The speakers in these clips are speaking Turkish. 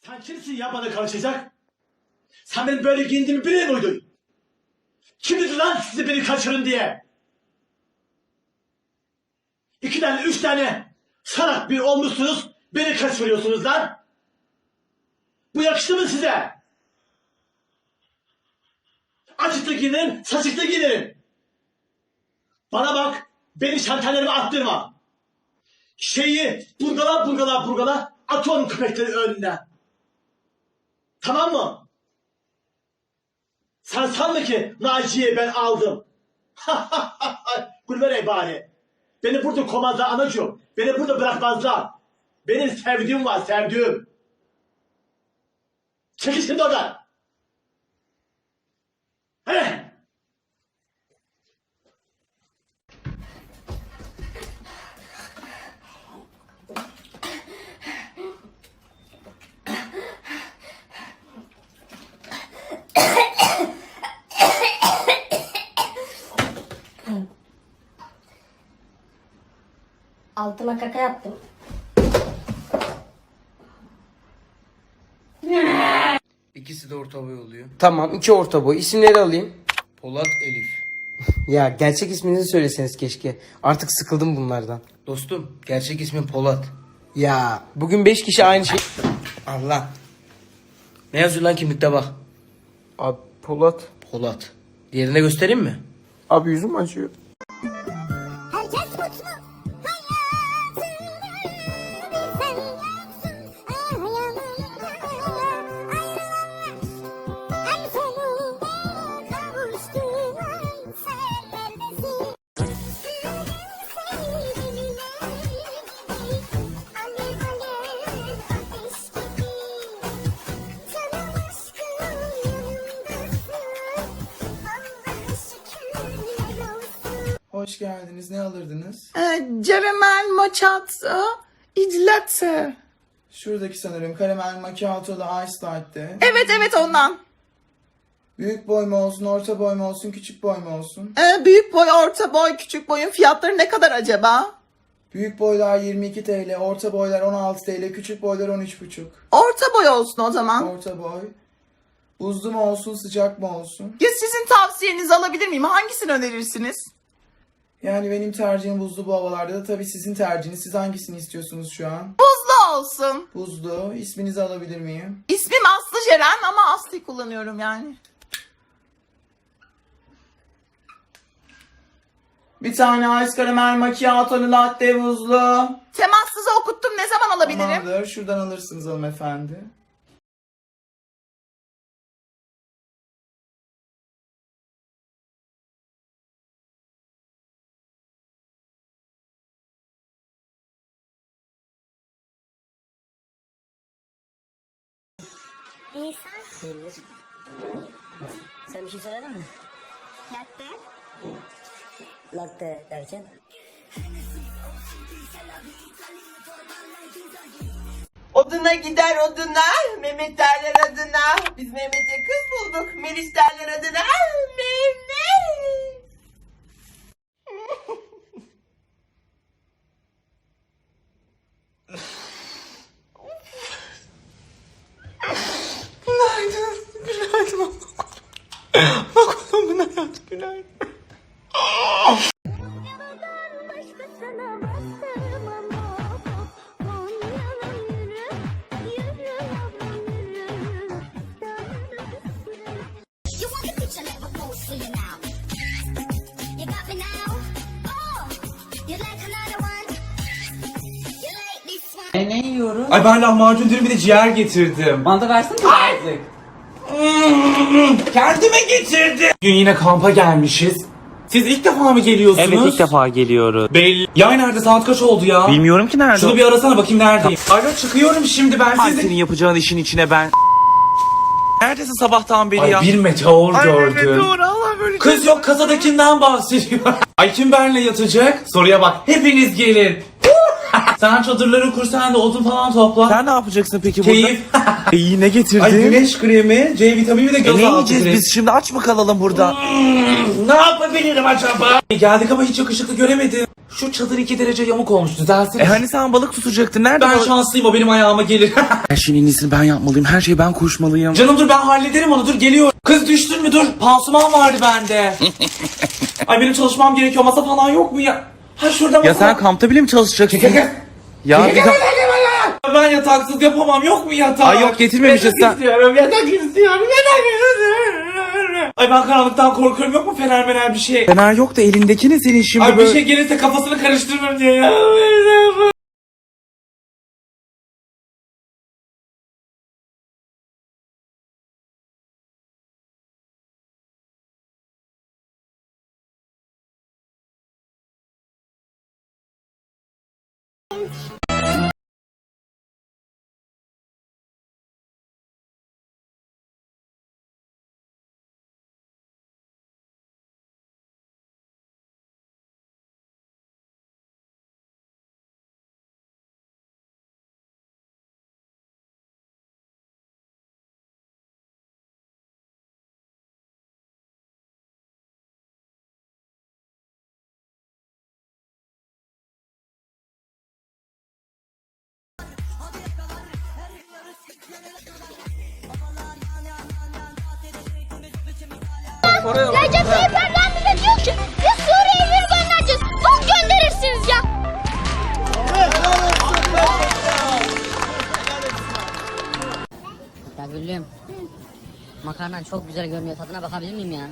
Sen kimsin ya bana karışacak? Sen benim böyle giyindiğimi biliyor muydun? Kim dedi lan size beni kaçırın diye? İki tane, üç tane salak bir olmuşsunuz, beni kaçırıyorsunuz lan. Bu yakıştı mı size? Açıkta giyinin, saçıkta giyinin. Bana bak, beni şantalarıma attırma. Şeyi burgala burgala burgala at onun köpekleri önüne. Tamam mı? Sen sanma ki Naciye'yi ben aldım. Gülver bari. Beni burada komazlar anacığım. Beni burada bırakmazlar. Benim sevdiğim var sevdiğim. Çekil şimdi oradan. Heh. Altıma kaka yaptım. İkisi de orta boy oluyor. Tamam iki orta boy. İsimleri alayım. Polat Elif. Ya gerçek isminizi söyleseniz keşke. Artık sıkıldım bunlardan. Dostum gerçek ismin Polat. Ya bugün 5 kişi aynı şey... Allah. Ne yazıyor lan kimlikte bak. Abi Polat. Polat. Diğerine göstereyim mi? Abi yüzüm acıyor. Hoş geldiniz. Ne alırdınız? Caramel macchiato, il latte. Şuradaki sanırım karamel macchiato'lu ice latte. Evet evet ondan. Büyük boy mu olsun, orta boy mu olsun, küçük boy mu olsun? Ee, büyük boy, orta boy, küçük boyun fiyatları ne kadar acaba? Büyük boylar 22 TL, orta boylar 16 TL, küçük boylar 13,5. Orta boy olsun o zaman. Orta boy. Buzlu mu olsun, sıcak mı olsun? Ya sizin tavsiyenizi alabilir miyim? Hangisini önerirsiniz? Yani benim tercihim buzlu bu havalarda da tabii sizin tercihiniz. Siz hangisini istiyorsunuz şu an? Buzlu olsun. Buzlu. İsminizi alabilir miyim? İsmim Aslı Ceren ama Aslı kullanıyorum yani. Bir tane ice karamel macchiato'lu latte buzlu. Temassızı okuttum ne zaman alabilirim? Tamamdır. Şuradan alırsınız hanımefendi. İnsan Sen bir şey söyledin mi? latte. Latte derken? Oduna gider oduna, Mehmet derler adına. Biz Mehmet'e kız bulduk, Melis derler adına. Mehmet. One? Ne yiyorum? Ay ben lahmacun dürüm bir de ciğer getirdim. Mantı versene mi artık? Kendime getirdim. Bugün yine kampa gelmişiz. Siz ilk defa mı geliyorsunuz? Evet ilk defa geliyoruz. Belli. Yay nerede? Saat kaç oldu ya? Bilmiyorum ki nerede. Şunu bir arasana bakayım neredeyim. Alo çıkıyorum şimdi ben sizi. senin yapacağın işin içine ben. Neredesin sabahtan beri ya? Ay bir meteor Ay, gördüm. meteor, Allah böyle Kız yok kasadakinden bahsediyor. Ay kim benle yatacak? Soruya bak. Hepiniz gelin. Sen çadırları kur sen de odun falan topla. Sen ne yapacaksın peki burada? Keyif. İyi ne getirdin? Ay güneş kremi, C vitamini de E, göz ne yiyeceğiz kremi. biz şimdi aç mı kalalım burada? Ne yapabilirim acaba? Geldik ama hiç yakışıklı göremedim. Şu çadır iki derece yamuk olmuş düzelsene. E hani sen balık tutacaktın? Nerede ben balık? şanslıyım o benim ayağıma gelir. Her şeyin en iyisini ben yapmalıyım. Her şeyi ben koşmalıyım. Canım dur ben hallederim onu dur geliyor. Kız düştün mü dur pansuman vardı bende. Ay benim çalışmam gerekiyor masa falan yok mu ya? Ha şurada masa. Ya sen kampta bile mi çalışacaksın? Ya bir de... Ben yataksız yapamam yok mu yatak? Ay yok, getirmemişiz Yatak sen. istiyorum yatak istiyorum yatak istiyorum. Ay ben karanlıktan korkuyorum yok mu fener mener bir şey? Fener yok da elindeki ne senin şimdi Ay bir böyle? şey gelirse kafasını karıştırırım diye ya. Recep Tayyip Erdoğan bize diyor ki biz Suriye'ye yürü göndereceğiz. Bok gönderirsiniz ya. Ya Güllüm. Makarnan çok güzel görünüyor. Tadına bakabilir miyim ya?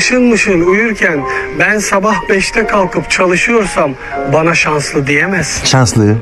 Sen mışıl mışıl uyurken ben sabah 5'te kalkıp çalışıyorsam bana şanslı diyemezsin. Şanslı.